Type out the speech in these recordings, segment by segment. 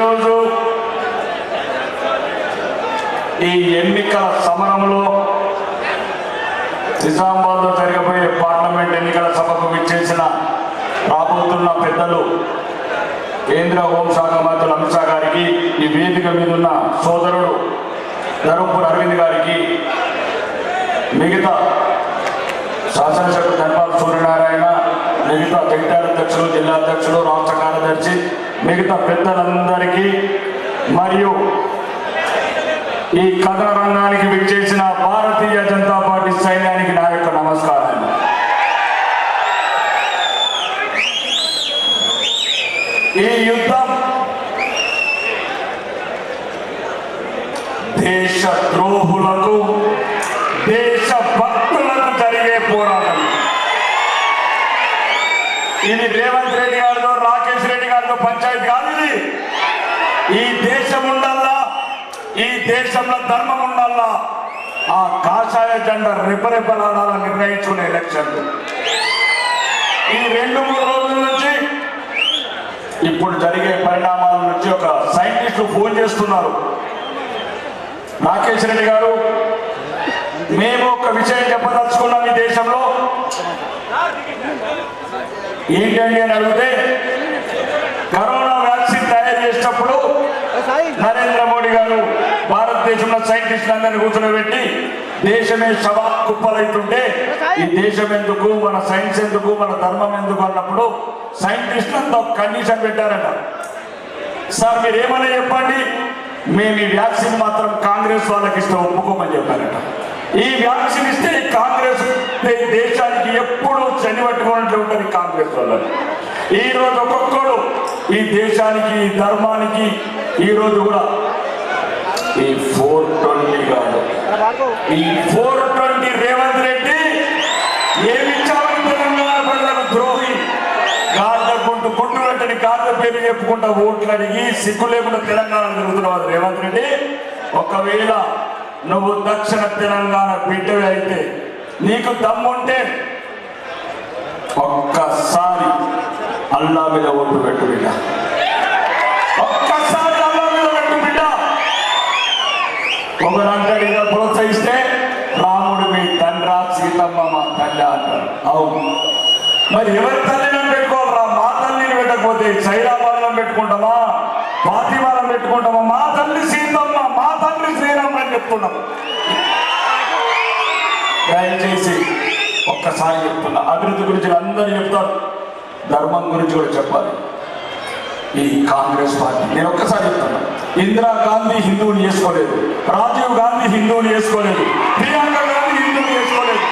ఈరోజు ఈ ఎన్నికల సమరంలో నిజామాబాద్లో జరగబోయే పార్లమెంట్ ఎన్నికల సభకు విచ్చేసిన రాబోతున్న పెద్దలు కేంద్ర హోంశాఖ మంత్రులు అమిత్ షా గారికి ఈ వేదిక మీద ఉన్న సోదరుడు ధరంపూర్ అరవింద్ గారికి మిగతా శాసనసభ్యులు ధర్మాల సూర్యనారాయణ మిగతా జగిత్యాల అధ్యక్షులు జిల్లా అధ్యక్షులు రాష్ట్ర కార్యదర్శి మిగతా పెద్దలందరికీ మరియు ఈ కథ రంగానికి విచ్చేసిన భారతీయ జనతా పార్టీ సైన్యానికి నా యొక్క నమస్కారాలు. ఈ యుద్ధం దేశ ద్రోహులకు దేశ భక్తులకు జరిగే పోరాటం. ఇది రేవంత్ రెడ్డి గారితో పంచాయతీ కాదు ఇది. ఈ దేశం ఉండాలా? ఈ దేశంలో ధర్మం ఉండాలా? ఆ కాషాయ జెండా రెపరెపలాడాలని నిర్ణయించుకునే ఎలక్షన్ ఈ రెండు మూడు రోజుల నుంచి ఇప్పుడు జరిగే పరిణామాల నుంచి ఒక సైంటిస్టులు ఫోన్ చేస్తున్నారు. రాకేష్ రెడ్డి గారు మేము ఒక విషయం చెప్పదలుచుకున్నాం ఈ దేశంలో. ఏంటండి అని అడిగితే కరోనా వ్యాక్సిన్ తయారు చేసేటప్పుడు నరేంద్ర మోడీ గారు భారతదేశంలో సైంటిస్ట్ అందరిని కూర్చోబెట్టి దేశమే సభా కుప్పలైతుంటే ఈ దేశం ఎందుకు మన సైన్స్ ఎందుకు మన ధర్మం ఎందుకు అన్నప్పుడు సైంటిస్ట్ కండిషన్ పెట్టారట. సార్ మీరు ఏమైనా చెప్పండి? మేము ఈ వ్యాక్సిన్ మాత్రం కాంగ్రెస్ వాళ్ళకి ఇష్టం ఒప్పుకోమని చెప్పారట. ఈ వ్యాక్సిన్ ఇస్తే ఈ కాంగ్రెస్ దేశానికి ఎప్పుడూ చని పట్టుకున్నట్లు ఉంటుంది కాంగ్రెస్ వాళ్ళని ఈరోజు ఒక్కొక్కడు ఈ దేశానికి ఈ ధర్మానికి ఈరోజు కూడా ఈ ఫోర్ ట్వంటీ కాదు. ఈ ఫోర్ ట్వంటీ రేవంత్ రెడ్డి ఏమిచ్చామని తెలంగాణ ప్రజలకు ద్రోహి? గార్ల గుంటు గుంటు గార్ల పేరు చెప్పుకుంటా ఓట్లు అడిగి సిగ్గు లేకుండా తెలంగాణ తిరుగుతున్నావు రేవంత్ రెడ్డి. ఒకవేళ నువ్వు దక్షిణ తెలంగాణ బిడ్డవి అయితే నీకు దమ్ముంటే ఒక్కసారి అల్లా మీద ఓటు పెట్టు బిడ్డ ఒక్కసారి ఒకరంటాడు ప్రోత్సహిస్తే రాముడు మీ తండ్రా సీతమ్మ మా తల్లి అంటారు అవును. మరి ఎవరి తల్లిని పెట్టుకోవాలరా? మా తల్లిని పెట్టకపోతే సైరాబాదం పెట్టుకుంటామా? ఫాతిమాలను పెట్టుకుంటామా? మా తల్లి సీతమ్మ మా తండ్రి శ్రీరామ్ అని చెప్తున్నాం. దయచేసి ఒక్కసారి చెప్తున్నా. అభివృద్ధి గురించి అందరూ చెప్తారు. ధర్మం గురించి కూడా చెప్పాలి. ఈ కాంగ్రెస్ పార్టీ. నేను ఒక్కసారి చెప్తున్నాను ఇందిరా గాంధీ హిందువుని చేసుకోలేదు. రాజీవ్ గాంధీ హిందువుని చేసుకోలేదు. ప్రియాంక గాంధీ హిందువుని చేసుకోలేదు.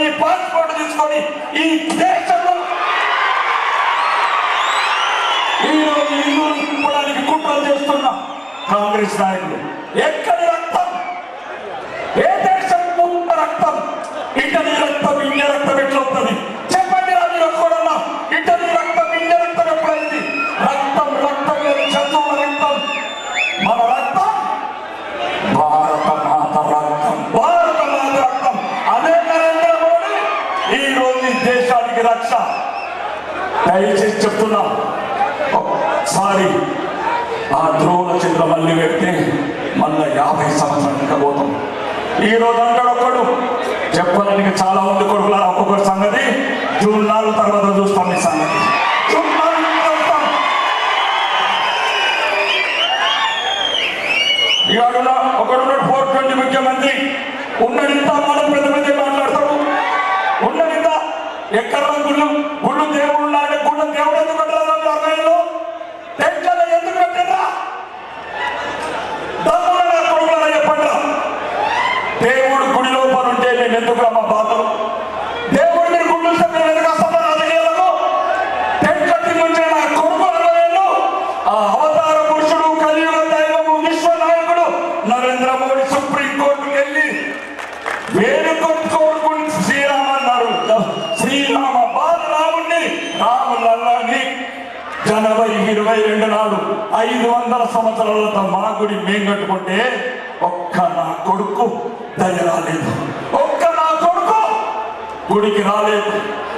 తీసుకొని పాస్పోర్ట్ తీసుకొని ఈ దేశంలో ఈరోజు ఇల్లు తిప్పడానికి కుట్రలు చేస్తున్న కాంగ్రెస్ నాయకులు. ఎక్కడ దేశానికి రక్ష. దయచేసి చెప్తున్నాం ఒకసారి ఆ ద్రోణ చిత్ర మళ్ళీ వ్యక్తి మళ్ళా యాభై సంవత్సరాలు పోతాం ఈ రోజు అంటాడు ఒక్కడు చెప్పడానికి చాలా ఉంది కొడుకుల ఒక్కొక్కటి సంగతి. జూన్ నాలుగు తర్వాత చూస్తాం ఈ సంగతి. జూన్ ఇవాడు ఒకడు ఫోర్ ట్వంటీ ముఖ్యమంత్రి. ఉన్నడింత మనం పెద్ద ఎక్కడ గుళ్ళు? గుళ్ళు దేవుళ్ళు ఉన్నారంటే గుళ్ళు దేవుడు ఎందుకు పెట్టలేదు అన్నయ్యలో టెంకలు ఎందుకు పెట్టరా దమ్మున కొడుకులా చెప్పండి దేవుడు గుడి లోపల ఉంటే మేము ఎందుకు అమ్మ బాధలు? నాడు ఐదు వందల సంవత్సరాలతో మా గుడి మేం కట్టుకుంటే ఒక్క నా కొడుకు దయ రాలేదు. ఒక్క నా కొడుకు గుడికి రాలేదు.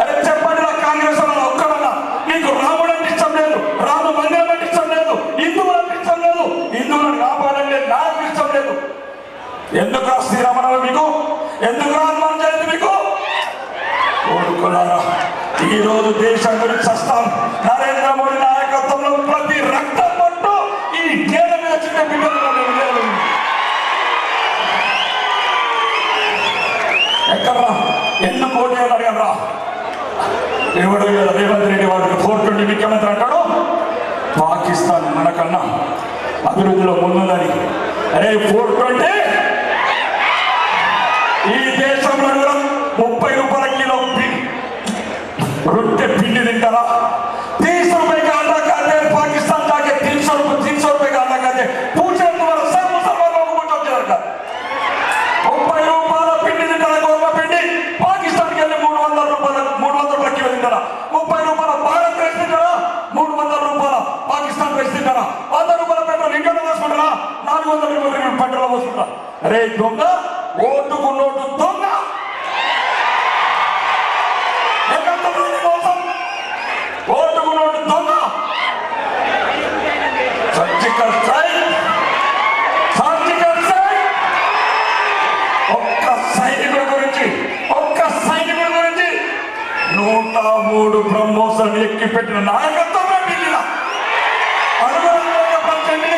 అరే చెప్పండి నా కాంగ్రెస్ వాళ్ళు ఒక్కడన్నా నీకు రాముడు అంటే ఇష్టం లేదు రాము మందిరం అంటే ఇష్టం లేదు హిందువులు అంటే ఇష్టం లేదు హిందువులను కాపాడండి నాకు ఇష్టం లేదు. ఎందుకు రా శ్రీరామనవమి మీకు? ఎందుకు రా జరిగింది మీకు? కోరుకున్నారా ఈ రోజు దేశం గురించి వస్తాం నరేంద్ర మోడీ ప్రతి రక్తం పట్టు ఈ నేల మీద చిన్న బిడ్డలు ఎక్కడ్రా? ఎన్న కోటి వేయాలి అడగను ఎవడు రేవంత్ రెడ్డి వాడికి ఫోర్ ట్వంటీ ముఖ్యమంత్రి అంటాడు పాకిస్తాన్ మనకన్నా అభివృద్ధిలో ముందుందని అరే ఫోర్ ట్వంటీ ఈ దేశ అరే దొంగ ఓటుకు నోటు దొంగ. ఓటుకు నోటు దొంగ. Surgical strike surgical strike. ఒక్క సైనికుల గురించి ఒక్క సైనికుల గురించి నూట మూడు బ్రహ్మోత్సవం ఎక్కి పెట్టిన నాయకత్వం ఢిల్లీలో అనుగుణంగా పంచండి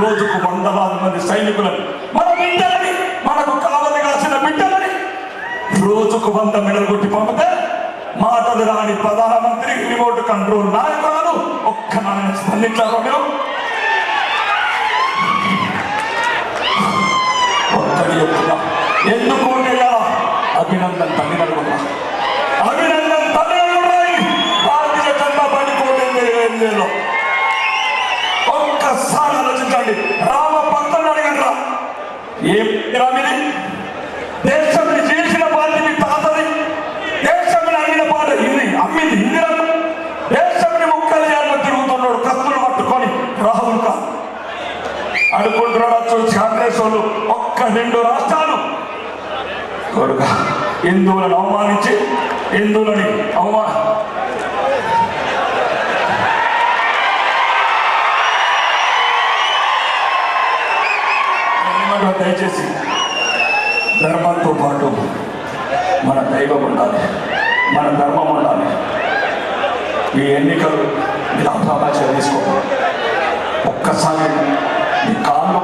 రోజుకు వందలాది మంది సైనికులను మన బిడ్డలని మనకు కావలి కాసిన బిడ్డలని రోజుకు వంద మెడలు కొట్టి పంపితే మాటలు రాని ప్రధానమంత్రి రిమోట్ కంట్రోల్ నాయకురాలు ఒక్క నాయన స్పందించారు మీరు? ఒక్కడి చెప్తున్నా ఎందుకు ఓటేయాలా అభినందన్ తల్లిదండ్రులు అభినందన్ తల్లిదండ్రులు భారతీయ జనతా పార్టీ కోటేంద్ర ఎనిమిదిలో ఒక్కసారి ఆలోచించండి. రామ భక్తులు అడగండి రా ఏం రామిది దేశం చేసిన పార్టీ మీ తాతది? దేశం అడిగిన పాట ఇది అమ్మింది ఇందిరా. దేశం ముక్కలు ఏళ్ళు తిరుగుతున్నాడు కత్తులు పట్టుకొని రాహుల్ కా అనుకుంటున్నాడు వచ్చి కాంగ్రెస్ వాళ్ళు ఒక్క రెండు రాష్ట్రాలు. కొడుక హిందువులను అవమానించి హిందువులని అవమా ఏమంటారు దయచేసి ధర్మంతో పాటు మన దైవం ఉండాలి మన ధర్మం ఉండాలి. ఈ ఎన్నికలు మీరు అప్రామాచర తీసుకో ఒక్కసారి మీ కాళ్ళు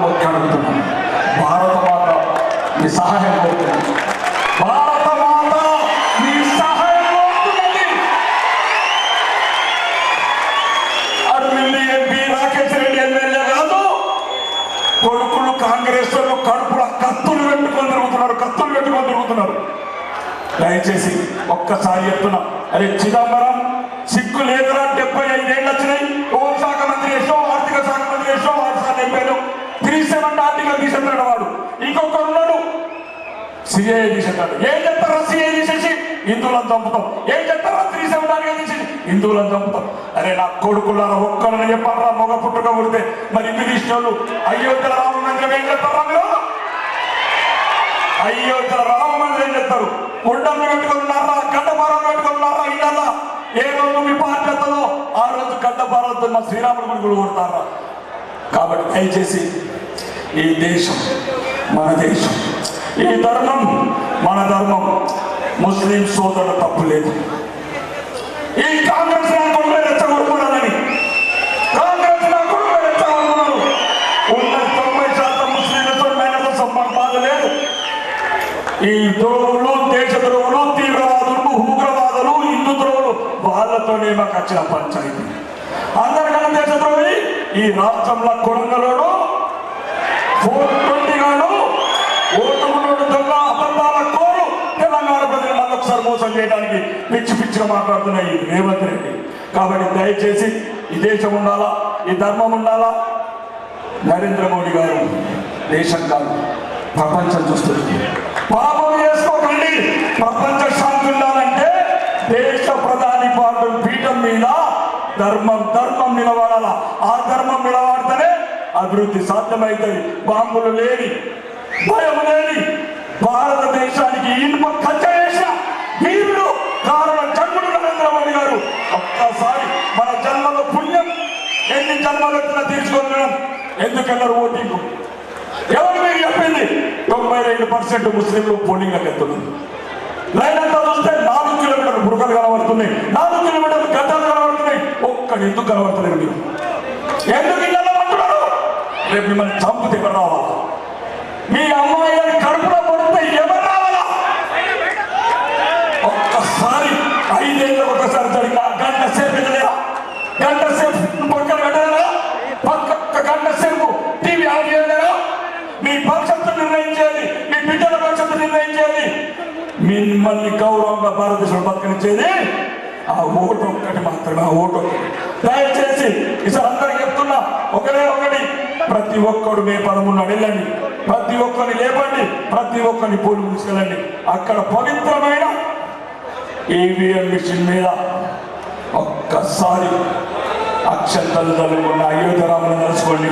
ఒక్కసారి చెప్తున్నా. అరే చిదంబరం సిగ్గు లేదురా డెబ్బై ఐదేళ్ళు వచ్చినాయి. హోంశాఖ మంత్రి చేసావు ఆర్థిక శాఖ మంత్రి చేసావు ఆరు అయిపోయాడు త్రీ సెవెన్ ఆర్టికల్ తీసేస్తాడు వాడు. ఇంకొకరు ఉన్నాడు. సిఐ తీసేస్తాడు. ఏం చెప్తారా సిఐ తీసేసి? హిందువులను చంపుతాం. ఏం చెప్తారా త్రీ సెవెన్ ఆర్టికల్ తీసేసి? హిందువులను చంపుతాం. అరే నా కొడుకులారా ఒక్కరిని చెప్పారా మొగ పుట్టుక పుడితే. మరి ఇల్లు తీసిన వాళ్ళు అయోధ్య రామ ఏం చెప్తారా మీరు? అయ్యో రామ మందిరం చెప్తారు ఉండలు పెట్టుకున్నారా గడ్డపారం పెట్టుకున్నారా ఇళ్ళ ఏ రోజు మీ పార్టీ ఆ రోజు గడ్డపారంతో మా శ్రీరాముడు గుడి కూడా కొడతారా కాబట్టి దయచేసి ఈ దేశం మన దేశం ఈ ధర్మం మన ధర్మం ముస్లిం సోదరుల తప్పు లేదు. ఈ కాంగ్రెస్ ఈ ద్రోవులు దేశ ద్రోవులు తీవ్రవాదులు ఉగ్రవాదులు హిందూ ద్రోవులు వాళ్ళతోనే మాకు వచ్చిన పంచాయతీ అందరికన్నా దేశద్రోహి ఈ రాష్ట్రంలో కొడంగలోడు ఫోర్ ట్వంటీ దొంగ అబద్ధాల కోరు తెలంగాణ ప్రజలు మళ్ళొకసారి మోసం చేయడానికి పిచ్చి పిచ్చిగా మాట్లాడుతున్న ఈ రేవంత్ రెడ్డి. కాబట్టి దయచేసి ఈ దేశం ఉండాలా ఈ ధర్మం ఉండాలా? నరేంద్ర మోడీ గారు దేశం కాదు ప్రపంచం చూస్తుంది. పాపం చేసుకోకండి. ప్రపంచ శాంతి ఉండాలంటే దేశ ప్రధాని పాటు పీఠం మీద ధర్మం ధర్మం నిలబడాల? ఆ ధర్మం నిలబడితేనే అభివృద్ధి సాధ్యమవుతుంది బాంబులు లేని భయం లేని భారతదేశానికి ఇనుప కచ్చ చేసిన వీరుడు కారణ జన్ముడు నరేంద్ర మోడీ గారు. ఒక్కసారి మన జన్మలో పుణ్యం ఎన్ని జన్మలు ఎత్తున తీసుకొని ఎందుకెళ్ళరు ఓటింగ్? ఎవరు మీకు చెప్పింది? తొంభై రెండు పర్సెంట్ ముస్లింలు పోలింగ్ ఎత్తున్నారు. లైన్ అంతా చూస్తే నాలుగు కిలోమీటర్లు బుడకలు కనబడుతున్నాయి. నాలుగు కిలోమీటర్లు గడ్డలు కనబడుతున్నాయి. ఒక్కడు ఎందుకు కనబడుతున్నాయి మీరు? ఎందుకు ఇళ్ళలో రేపు మిమ్మల్ని చంపితే ఎవరు రావాలా? మీ అమ్మాయి కడుపులో పడితే ఎవరు రావాలా? ఒక్కసారి ఐదేళ్ళు ఒకసారి జరిగిన గంట సేపు గంట సేపు మిమ్మల్ని గౌరవంగా భారతదేశంలో బతకనిచ్చేది ఆ ఓటు ఒక్కటి మాత్రమే ఆ ఓటు దయచేసి ఈసారి అందరికి చెప్తున్నా ఒకరే ఒకటి. ప్రతి ఒక్కడు మే పదమూడు వెళ్ళండి. ప్రతి ఒక్కరిని లేపండి. ప్రతి ఒక్కరిని పోలి తీసుకెళ్ళండి అక్కడ పవిత్రమైన ఈవీఎం మిషన్ మీద ఒక్కసారి అక్షంతలు చదువుకున్న అయోధ్యరాముని తెలుసుకోండి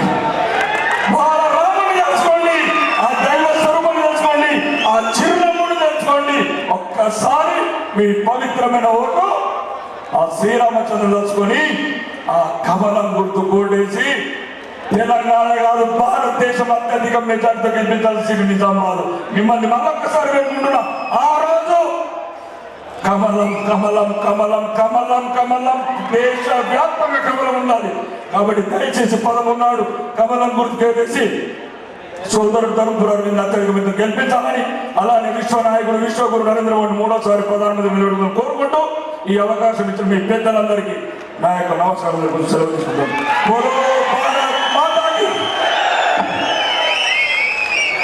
ఒక్కసారి మీ పవిత్రమైన ఓటు ఆ శ్రీరామచంద్రుడు తెలుసుకొని ఆ కమలం గుర్తు కూడేసి తెలంగాణ కాదు భారతదేశం అత్యధిక మెజార్టీతో గెలిపించాల్సి నిజామాబాద్. మిమ్మల్ని మళ్ళొక్కసారి వేడుకుంటున్నా. ఆ రోజు కమలం కమలం కమలం కమలం కమలం దేశ వ్యాప్తంగా కమలం ఉండాలి. కాబట్టి దయచేసి పదమున్నాడు కమలం గుర్తు చేసి సోదరుడు తరుపురారు అత్యధిక మీద గెలిపించాలని అలానే విశ్వ నాయకుడు విశ్వగురు నరేంద్ర మోడీ మూడోసారి ప్రధానమంత్రి నిలబడుకుని కోరుకుంటూ ఈ అవకాశం ఇచ్చిన మీ పెద్దలందరికీ నా యొక్క నమస్కారం సెలవు తీసుకుంటాను